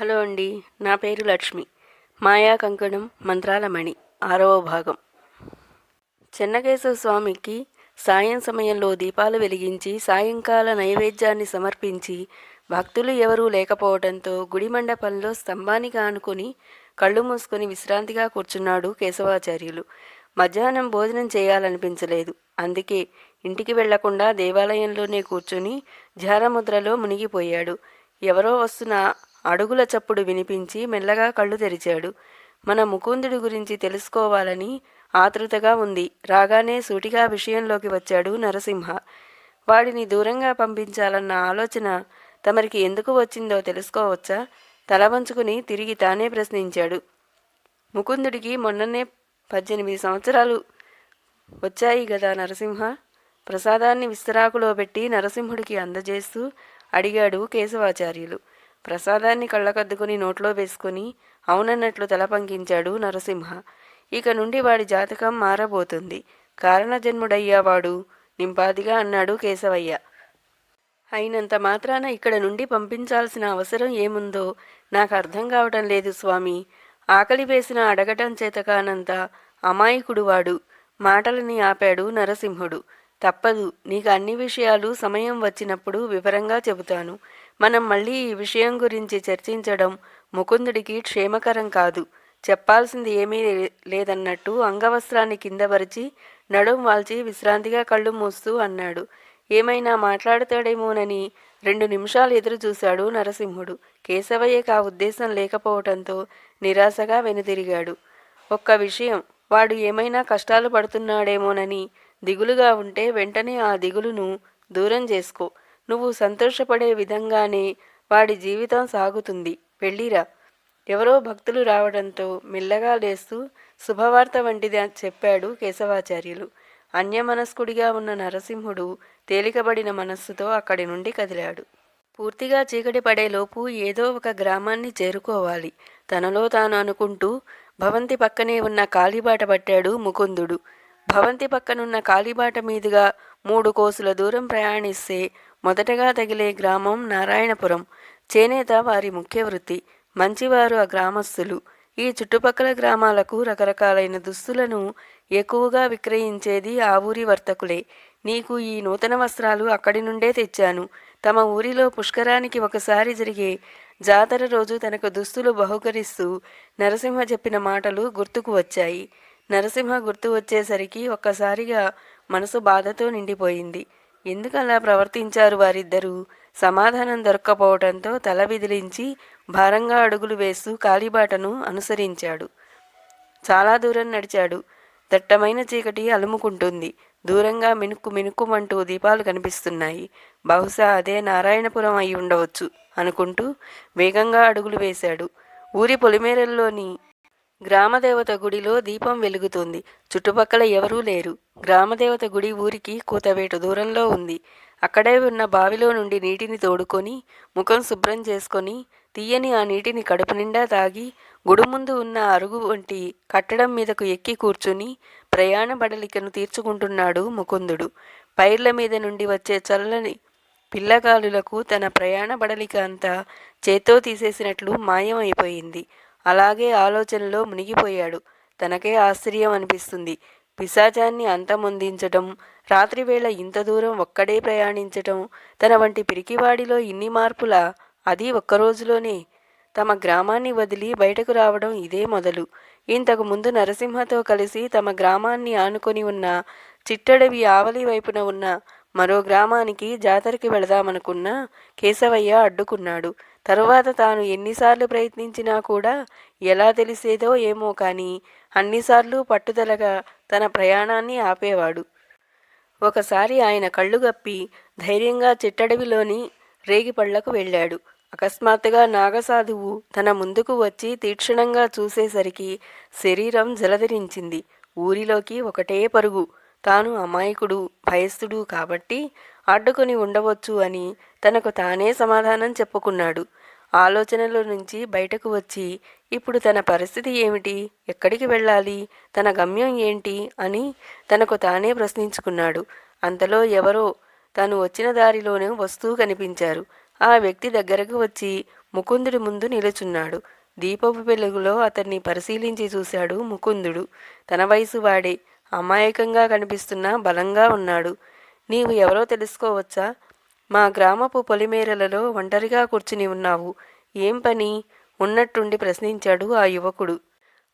Hello అండి నా పేరు లక్ష్మి. మాయా కంకణం మంత్రాలమణి ఆరవ భాగం. చెన్నకేశవ స్వామికి సాయం సమయంలో దీపాలు వెలిగించి సాయంకాల నైవేద్యాన్ని సమర్పించి భక్తులు ఎవరూ లేకపోవడంతో గుడి మండపంలో స్తంభానికి ఆనుకొని కళ్ళు మూసుకొని విశ్రాంతిగా కూర్చున్నాడు కేశవాచార్యులు. మధ్యాహ్నం భోజనం చేయాలనిపించలేదు. అందుకే ఇంటికి వెళ్ళకుండా దేవాలయంలోనే కూర్చుని ధ్యానముద్రలో మునిగిపోయాడు. ఎవరో వస్తున్న అడుగుల చప్పుడు వినిపించి మెల్లగా కళ్ళు తెరిచాడు. మన ముకుందుడి గురించి తెలుసుకోవాలని ఆతృతగా ఉంది. రాగానే సూటిగా విషయంలోకి వచ్చాడు నరసింహ. వాడిని దూరంగా పంపించాలన్న ఆలోచన తమరికి ఎందుకు వచ్చిందో తెలుసుకోవచ్చా? తల వంచుకుని తిరిగి తానే ప్రశ్నించాడు. ముకుందుడికి మొన్ననే పద్దెనిమిది సంవత్సరాలు వచ్చాయి కదా నరసింహ. ప్రసాదాన్ని విస్తరాకులో పెట్టి నరసింహుడికి అందజేస్తూ అడిగాడు కేశవాచార్యులు. ప్రసాదాన్ని కళ్ళకద్దుకుని నోట్లో వేసుకుని అవునన్నట్లు తల పంకించాడు నరసింహ. ఇక నుండి వాడి జాతకం మారబోతుంది. కారణజన్ముడయ్యావాడు? నింపాదిగా అన్నాడు కేశవయ్య. అయినంత మాత్రాన ఇక్కడ నుండి పంపించాల్సిన అవసరం ఏముందో నాకు అర్థం కావటం లేదు స్వామి. ఆకలి వేసిన అడగటం చేత కానంత అమాయకుడు వాడు. మాటలని ఆపాడు నరసింహుడు. తప్పదు నీకు అన్ని విషయాలు సమయం వచ్చినప్పుడు వివరంగా చెబుతాను. మనం మళ్ళీ ఈ విషయం గురించి చర్చించడం ముకుందుడికి క్షేమకరం కాదు. చెప్పాల్సింది ఏమీ లే- లేదన్నట్టు అంగవస్త్రాన్ని కింద పరిచి నడుం వాల్చి విశ్రాంతిగా కళ్ళు మూస్తూ అన్నాడు. ఏమైనా మాట్లాడతాడేమోనని రెండు నిమిషాలు ఎదురు చూశాడు నరసింహుడు. కేశవయ్యకు ఆ ఉద్దేశం లేకపోవటంతో నిరాశగా వెనుతిరిగాడు ఒక్క విషయం వాడు ఏమైనా కష్టాలు పడుతున్నాడేమోనని దిగులుగా ఉంటే వెంటనే ఆ దిగులును దూరం చేసుకో. నువ్వు సంతోషపడే విధంగానే వాడి జీవితం సాగుతుంది. వెళ్ళిరా. ఎవరో భక్తులు రావడంతో మెల్లగా లేస్తూ శుభవార్త వంటిది అని చెప్పాడు కేశవాచార్యులు. అన్యమనస్కుడిగా ఉన్న నరసింహుడు తేలికబడిన మనస్సుతో అక్కడి నుండి కదిలాడు. పూర్తిగా చీకటి పడేలోపు ఏదో ఒక గ్రామాన్ని చేరుకోవాలి. తనలో తాను అనుకుంటూ భవంతి పక్కనే ఉన్న కాలిబాట పట్టాడు ముకుందుడు. భవంతి పక్కనున్న కాలిబాట మీదుగా మూడు కోసుల దూరం ప్రయాణిస్తే మొదటగా తగిలే గ్రామం నారాయణపురం. చేనేత వారి ముఖ్య వృత్తి. మంచివారు ఆ గ్రామస్తులు ఈ చుట్టుపక్కల గ్రామాలకు రకరకాలైన దుస్తులను ఎక్కువగా విక్రయించేది ఆ ఊరి వర్తకులే. నీకు ఈ నూతన వస్త్రాలు అక్కడి నుండే తెచ్చాను. తమ ఊరిలో పుష్కరానికి ఒకసారి జరిగే జాతర రోజు తనకు దుస్తులు బహుకరిస్తూ నరసింహ చెప్పిన మాటలు గుర్తుకు వచ్చాయి. నరసింహ గుర్తు వచ్చేసరికి ఒక్కసారిగా మనసు బాధతో నిండిపోయింది. ఎందుకలా ప్రవర్తించారు వారిద్దరూ? సమాధానం దొరక్కపోవడంతో తల విదిలించి భారంగా అడుగులు వేస్తూ కాలిబాటను అనుసరించాడు. చాలా దూరం నడిచాడు. దట్టమైన చీకటి అలుముకుంటుంది. దూరంగా మినుక్కు మినుక్కుమంటూ దీపాలు కనిపిస్తున్నాయి. బహుశా అదే నారాయణపురం అయి ఉండవచ్చు అనుకుంటూ వేగంగా అడుగులు వేశాడు. ఊరి పొలిమేరల్లోని గ్రామదేవత గుడిలో దీపం వెలుగుతుంది. చుట్టుపక్కల ఎవరూ లేరు. గ్రామదేవత గుడి ఊరికి కూతవేటు దూరంలో ఉంది. అక్కడే ఉన్న బావిలో నుండి నీటిని తోడుకొని ముఖం శుభ్రం చేసుకొని తీయని ఆ నీటిని కడుపు నిండా తాగి గుడి ముందు ఉన్న అరుగు వంటి కట్టడం మీదకు ఎక్కి కూర్చుని ప్రయాణ బడలికను తీర్చుకుంటున్నాడు ముకుందుడు. పైర్ల మీద నుండి వచ్చే చల్లని పిల్లగాలులకు తన ప్రయాణ బడలిక అంతా చేత్తో తీసేసినట్లు మాయమైపోయింది. అలాగే ఆలోచనలో మునిగిపోయాడు. తనకే ఆశ్చర్యం అనిపిస్తుంది. పిశాచాన్ని అంతమొందించటం రాత్రివేళ ఇంత దూరం ఒక్కడే ప్రయాణించటం తన వంటి పిరికివాడిలో ఇన్ని మార్పుల అది ఒక్క రోజులోనే. తమ గ్రామాన్ని వదిలి బయటకు రావడం ఇదే మొదలు. ఇంతకు ముందు నరసింహతో కలిసి తమ గ్రామాన్ని ఆనుకొని ఉన్న చిట్టడవి ఆవలి వైపున ఉన్న మరో గ్రామానికి జాతరకి వెళదామనుకున్న కేశవయ్య అడ్డుకున్నాడు. తరువాత తాను ఎన్నిసార్లు ప్రయత్నించినా కూడా ఎలా తెలిసేదో ఏమో కానీ అన్నిసార్లు పట్టుదలగా తన ప్రయాణాన్ని ఆపేవాడు. ఒకసారి ఆయన కళ్ళు గప్పి ధైర్యంగా చిట్టడవిలోని రేగిపళ్ళకు వెళ్ళాడు. అకస్మాత్తుగా నాగసాధువు తన ముందుకు వచ్చి తీక్షణంగా చూసేసరికి శరీరం జలధరించింది. ఊరిలోకి ఒకటే పరుగు. తాను అమాయకుడు భయస్థుడు కాబట్టి అడ్డుకొని ఉండవచ్చు అని తనకు తానే సమాధానం చెప్పుకున్నాడు. ఆలోచనలో నుంచి బయటకు వచ్చి ఇప్పుడు తన పరిస్థితి ఏమిటి? ఎక్కడికి వెళ్ళాలి? తన గమ్యం ఏంటి? అని తనకు తానే ప్రశ్నించుకున్నాడు. అంతలో ఎవరో తాను వచ్చిన దారిలోనే వస్తూ కనిపించారు. ఆ వ్యక్తి దగ్గరకు వచ్చి ముకుందుడి ముందు నిలుచున్నాడు. దీపపు వెలుగులో అతన్ని పరిశీలించి చూశాడు ముకుందుడు. తన వయసు వాడే అమాయకంగా కనిపిస్తున్నా బలంగా ఉన్నాడు. నీవు ఎవరో తెలుసుకోవచ్చా? మా గ్రామపు పొలిమేరలలో ఒంటరిగా కూర్చుని ఉన్నావు. ఏం పని? ఉన్నట్టుండి ప్రశ్నించాడు ఆ యువకుడు.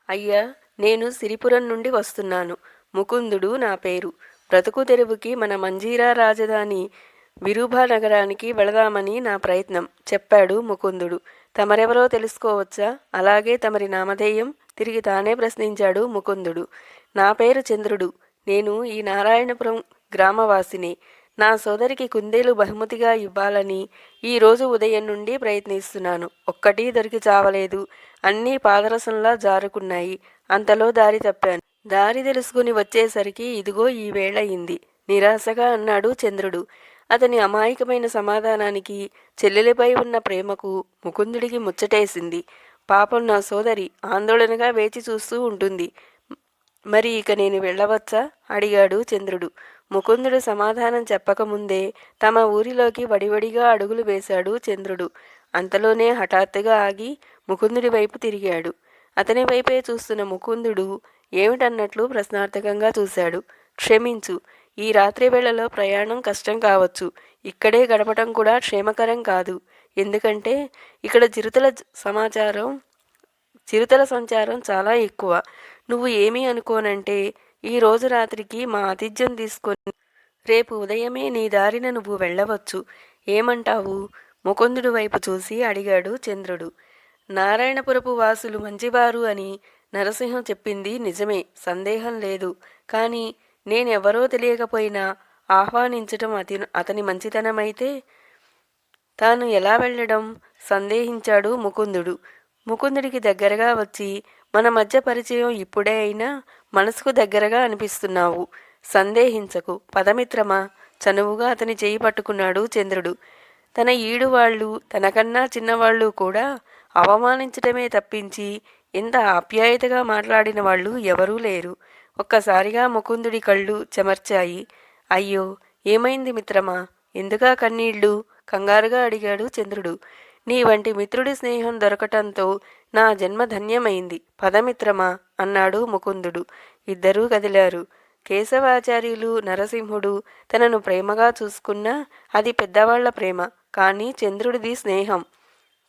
అయ్యా నేను సిరిపురం నుండి వస్తున్నాను. ముకుందుడు నా పేరు. బ్రతుకు తెరువుకి మన మంజీరా రాజధాని నగరానికి వెళదామని నా ప్రయత్నం చెప్పాడు ముకుందుడు. తమరెవరో తెలుసుకోవచ్చా? అలాగే తమరి నామధేయం తిరిగి తానే ప్రశ్నించాడు ముకుందుడు. నా పేరు చంద్రుడు. నేను ఈ నారాయణపురం గ్రామవాసిని. నా సోదరికి కుందేలు బహుమతిగా ఇవ్వాలని ఈరోజు ఉదయం నుండి ప్రయత్నిస్తున్నాను. ఒక్కటీ దొరికి చావలేదు. అన్నీ పాదరసంలా జారుకున్నాయి. అంతలో దారి తప్పాను. దారి తెలుసుకుని వచ్చేసరికి ఇదిగో ఈ వేళయింది నిరాశగా అన్నాడు చంద్రుడు. అతని అమాయకమైన సమాధానానికి చెల్లెలిపై ఉన్న ప్రేమకు ముకుందుడికి ముచ్చటేసింది. పాపం నా సోదరి ఆందోళనగా వేచి చూస్తూ ఉంటుంది. మరి ఇక నేను వెళ్ళవచ్చా? అడిగాడు చంద్రుడు. ముకుందుడు సమాధానం చెప్పకముందే తమ ఊరిలోకి వడివడిగా అడుగులు వేశాడు చంద్రుడు. అంతలోనే హఠాత్తుగా ఆగి ముకుందుడి వైపు తిరిగాడు. అతని వైపే చూస్తున్న ముకుందుడు ఏమిటన్నట్లు ప్రశ్నార్థకంగా చూశాడు. క్షమించు ఈ రాత్రి వేళలో ప్రయాణం కష్టం కావచ్చు. ఇక్కడే గడపటం కూడా క్షేమకరం కాదు. ఎందుకంటే ఇక్కడ చిరుతల సమాచారం చిరుతల సంచారం చాలా ఎక్కువ. నువ్వు ఏమీ అనుకోనంటే ఈ రోజు రాత్రికి మా ఆతిథ్యం తీసుకొని రేపు ఉదయమే నీ దారిన నువ్వు వెళ్ళవచ్చు. ఏమంటావు? ముకుందుడు వైపు చూసి అడిగాడు చంద్రుడు. నారాయణపురపు వాసులు మంచివారు అని నరసింహం చెప్పింది నిజమే సందేహం లేదు. కానీ నేనెవరో తెలియకపోయినా ఆహ్వానించటం అతి అతని మంచితనమైతే తాను ఎలా వెళ్ళడం? సందేహించాడు ముకుందుడు. ముకుందుడికి దగ్గరగా వచ్చి మన మధ్య పరిచయం ఇప్పుడే అయినా మనసుకు దగ్గరగా అనిపిస్తున్నావు. సందేహించకు. పదమిత్రమా? చనువుగా అతని చేయి పట్టుకున్నాడు చంద్రుడు. తన ఈడు వాళ్ళు తనకన్నా చిన్నవాళ్ళు కూడా అవమానించటమే తప్పించి ఇంత ఆప్యాయతగా మాట్లాడిన వాళ్ళు ఎవరూ లేరు. ఒక్కసారిగా ముకుందుడి కళ్ళు చెమర్చాయి. అయ్యో ఏమైంది మిత్రమా? ఎందుకా కన్నీళ్ళు? కంగారుగా అడిగాడు చంద్రుడు. నీ వంటి మిత్రుడి స్నేహం దొరకటంతో నా జన్మ ధన్యమైంది. పదమిత్రమా అన్నాడు ముకుందుడు. ఇద్దరూ కదిలారు. కేశవాచార్యులు నరసింహుడు తనను ప్రేమగా చూసుకున్నా అది పెద్దవాళ్ళ ప్రేమ కానీ చంద్రుడిది స్నేహం.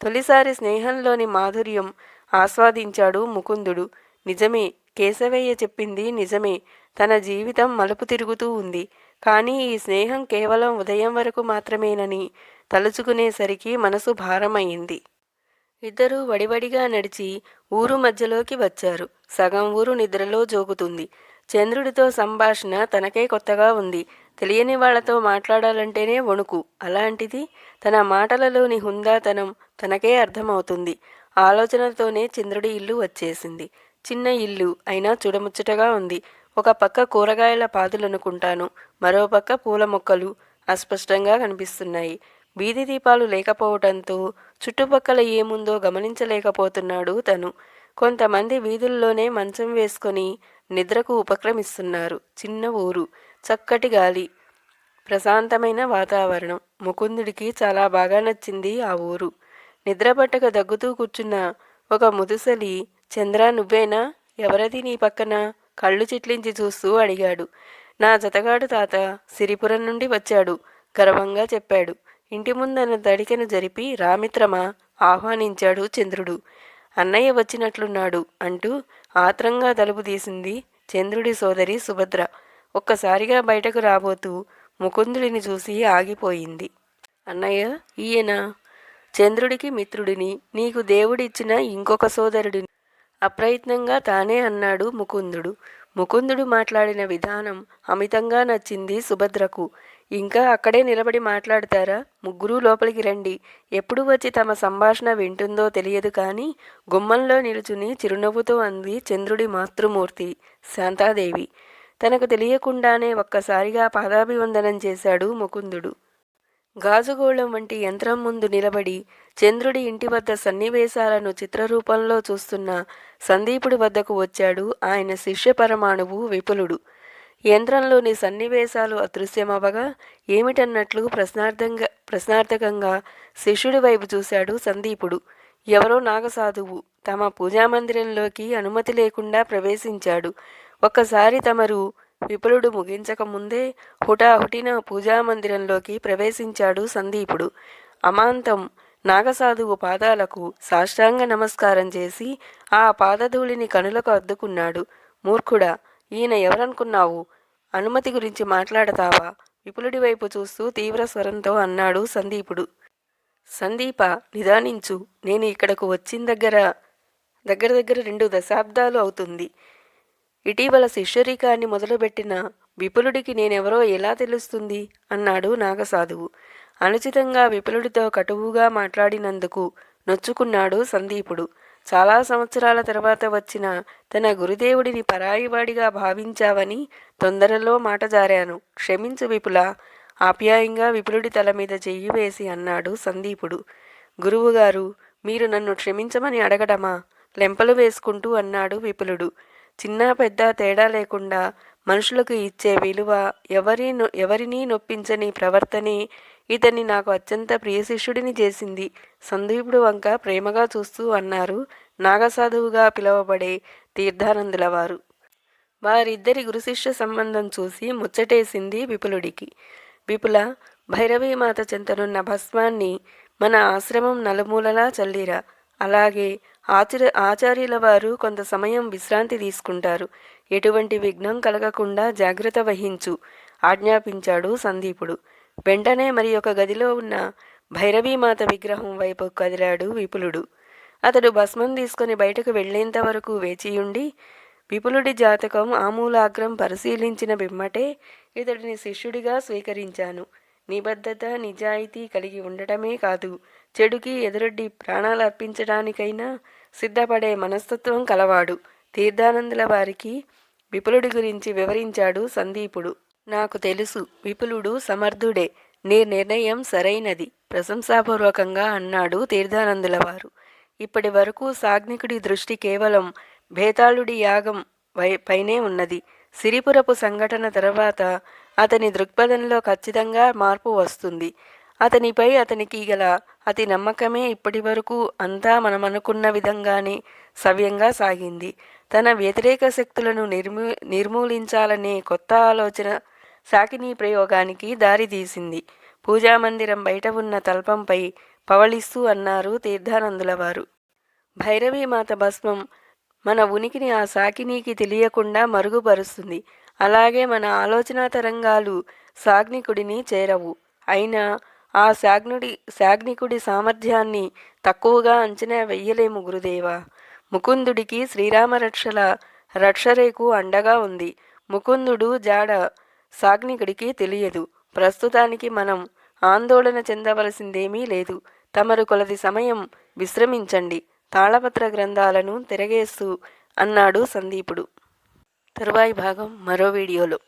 తొలిసారి స్నేహంలోని మాధుర్యం ఆస్వాదించాడు ముకుందుడు. నిజమే కేశవయ్య చెప్పింది నిజమే. తన జీవితం మలుపు తిరుగుతూ ఉంది. కానీ ఈ స్నేహం కేవలం ఉదయం వరకు మాత్రమేనని తలుచుకునేసరికి మనసు భారమైంది ఇద్దరూ వడివడిగా నడిచి ఊరు మధ్యలోకి వచ్చారు. సగం ఊరు నిద్రలో జోగుతుంది. చంద్రుడితో సంభాషణ తనకే కొత్తగా ఉంది. తెలియని వాళ్ళతో మాట్లాడాలంటేనే వణుకు. అలాంటిది తన మాటలలోని హుందాతనం తనకే అర్థమవుతుంది. ఆలోచనతోనే చంద్రుడి ఇల్లు వచ్చేసింది. చిన్న ఇల్లు అయినా చూడముచ్చటగా ఉంది. ఒక పక్క కూరగాయల పాదులనుకుంటాను. మరో పక్క పూల మొక్కలు అస్పష్టంగా కనిపిస్తున్నాయి. బీది దీపాలు లేకపోవడంతో చుట్టుపక్కల ఏముందో గమనించలేకపోతున్నాడు తను. కొంతమంది వీధుల్లోనే మంచం వేసుకొని నిద్రకు ఉపక్రమిస్తున్నారు. చిన్న ఊరు. చక్కటి గాలి. ప్రశాంతమైన వాతావరణం. ముకుందుడికి చాలా బాగా నచ్చింది ఆ ఊరు. నిద్రపట్టక దగ్గుతూ కూర్చున్న ఒక ముదుసలి చంద్ర నువ్వేనా? ఎవరది నీ పక్కన? కళ్ళు చిట్లించి చూస్తూ అడిగాడు. నా జతగాడు తాత సిరిపురం నుండి వచ్చాడు గర్వంగా చెప్పాడు. ఇంటి ముందన్న దడికను జరిపి రామిత్రమా? ఆహ్వానించాడు చంద్రుడు. అన్నయ్య వచ్చినట్లున్నాడు అంటూ ఆత్రంగా తలుపు తీసింది చంద్రుడి సోదరి సుభద్ర. ఒక్కసారిగా బయటకు రాబోతూ ముకుందుడిని చూసి ఆగిపోయింది. అన్నయ్య ఈయన? చంద్రుడికి మిత్రుడిని నీకు దేవుడిచ్చిన ఇంకొక సోదరుడిని. అప్రయత్నంగా తానే అన్నాడు ముకుందుడు. ముకుందుడు మాట్లాడిన విధానం అమితంగా నచ్చింది సుభద్రకు. ఇంకా అక్కడే నిలబడి మాట్లాడతారా? ముగ్గురు లోపలికి రండి. ఎప్పుడు వచ్చి తమ సంభాషణ వింటుందో తెలియదు కానీ గుమ్మంలో నిలుచుని చిరునవ్వుతో అంది చంద్రుడి మాతృమూర్తి శాంతాదేవి. తనకు తెలియకుండానే ఒక్కసారిగా పాదాభివందనం చేశాడు ముకుందుడు. గాజుగోళం వంటి యంత్రం ముందు నిలబడి చంద్రుడి ఇంటి వద్ద సన్నివేశాలను చిత్రరూపంలో చూస్తున్న సందీపుడి వద్దకు వచ్చాడు ఆయన శిష్య పరమాణువు విపులుడు. యంత్రంలోని సన్నివేశాలు అదృశ్యమవగా ఏమిటన్నట్లు ప్రశ్నార్థంగా ప్రశ్నార్థకంగా శిష్యుడి వైపు చూశాడు సందీపుడు. ఎవరో నాగసాధువు తమ పూజామందిరంలోకి అనుమతి లేకుండా ప్రవేశించాడు. ఒక్కసారి తమరు విపులుడు ముగించక ముందే హుటాహుటిన పూజామందిరంలోకి ప్రవేశించాడు సందీపుడు. అమాంతం నాగసాధువు పాదాలకు సాష్టాంగ నమస్కారం చేసి ఆ పాదధూళిని కనులకు అద్దుకున్నాడు. మూర్ఖుడా ఈయన ఎవరనుకున్నావు? అనుమతి గురించి మాట్లాడతావా? విపులుడి వైపు చూస్తూ తీవ్ర స్వరంతో అన్నాడు సందీపుడు. సందీప నిదానించు నేను ఇక్కడకు వచ్చిన దగ్గర దగ్గర దగ్గర రెండు దశాబ్దాలు అవుతుంది. ఇటీవల శిష్యరికాన్ని మొదలుపెట్టిన విపులుడికి నేనెవరో ఎలా తెలుస్తుంది? అన్నాడు నాగసాధువు. అనుచితంగా విపులుడితో కటువుగా మాట్లాడినందుకు నొచ్చుకున్నాడు సందీపుడు. చాలా సంవత్సరాల తర్వాత వచ్చిన తన గురుదేవుడిని పరాయివాడిగా భావించావని తొందరలో మాట జారాను. క్షమించు విపుల ఆప్యాయంగా విపులుడి తల మీద చెయ్యి వేసి అన్నాడు సందీపుడు. గురువుగారు మీరు నన్ను క్షమించమని అడగడమా? లెంపలు వేసుకుంటూ అన్నాడు విపులుడు. చిన్న పెద్ద తేడా లేకుండా మనుషులకు ఇచ్చే విలువ ఎవరి ఎవరినీ నొప్పించని ప్రవర్తనే ఇతన్ని నాకు అత్యంత ప్రియ శిష్యుడిని చేసింది. సందీపుడు వంక ప్రేమగా చూస్తూ అన్నారు నాగసాధువుగా పిలువబడే తీర్థానందుల వారు వారిద్దరి గురుశిష్య సంబంధం చూసి ముచ్చటేసింది విపులుడికి. విపుల భైరవీమాత చెంతనున్న భస్మాన్ని మన ఆశ్రమం నలుమూలలా చల్లిరా. అలాగే ఆచార ఆచార్యుల వారు కొంత సమయం విశ్రాంతి తీసుకుంటారు. ఎటువంటి విఘ్నం కలగకుండా జాగ్రత్త వహించు ఆజ్ఞాపించాడు సందీపుడు. వెంటనే మరి ఒక గదిలో ఉన్న భైరవీమాత విగ్రహం వైపు కదిలాడు విపులుడు. అతడు భస్మం తీసుకుని బయటకు వెళ్ళేంత వరకు వేచియుండి విపులుడి జాతకం ఆమూలాగ్రం పరిశీలించిన బిమ్మటే ఇతడిని శిష్యుడిగా స్వీకరించాను. నిబద్ధత నిజాయితీ కలిగి ఉండటమే కాదు. చెడుకి ఎదురొడ్డి ప్రాణాలు అర్పించడానికైనా సిద్ధపడే మనస్తత్వం కలవాడు. తీర్థానందుల వారికి విపులుడి గురించి వివరించాడు సందీపుడు. నాకు తెలుసు విపులుడు సమర్థుడే. నీ నిర్ణయం సరైనది ప్రశంసాపూర్వకంగా అన్నాడు తీర్థానందుల వారు. ఇప్పటి వరకు సాగ్నికుడి దృష్టి కేవలం భేతాళుడి యాగం వై పైనే ఉన్నది. సిరిపురపు సంఘటన తర్వాత అతని దృక్పథంలో ఖచ్చితంగా మార్పు వస్తుంది. అతనిపై అతనికి గల అతి నమ్మకమే ఇప్పటి వరకు అంతా మనం అనుకున్న విధంగానే సవ్యంగా సాగింది. తన వ్యతిరేక శక్తులను నిర్మూ నిర్మూలించాలనే కొత్త ఆలోచన సాకినీ ప్రయోగానికి దారితీసింది. పూజామందిరం బయట ఉన్న తల్పంపై పవళిస్తూ అన్నారు తీర్థానందుల వారు భైరవీమాత భస్మం మన ఉనికిని ఆ సాకినీకి తెలియకుండా మరుగుపరుస్తుంది. అలాగే మన ఆలోచన తరంగాలు సాగ్నికుడిని చేరవు. అయినా ఆ శాగ్నుడి శాగ్నికుడి సామర్థ్యాన్ని తక్కువగా అంచనా వెయ్యలేము గురుదేవ. ముకుందుడికి శ్రీరామరక్షల రక్షరేకు అండగా ఉంది. ముకుందుడు జాడ సాగ్నికుడికి తెలియదు. ప్రస్తుతానికి మనం ఆందోళన చెందవలసిందేమీ లేదు. తమరు కొలది సమయం విశ్రమించండి. తాళపత్ర గ్రంథాలను తిరగేస్తూ అన్నాడు సందీపుడు. తరువాయి భాగం మరో వీడియోలో.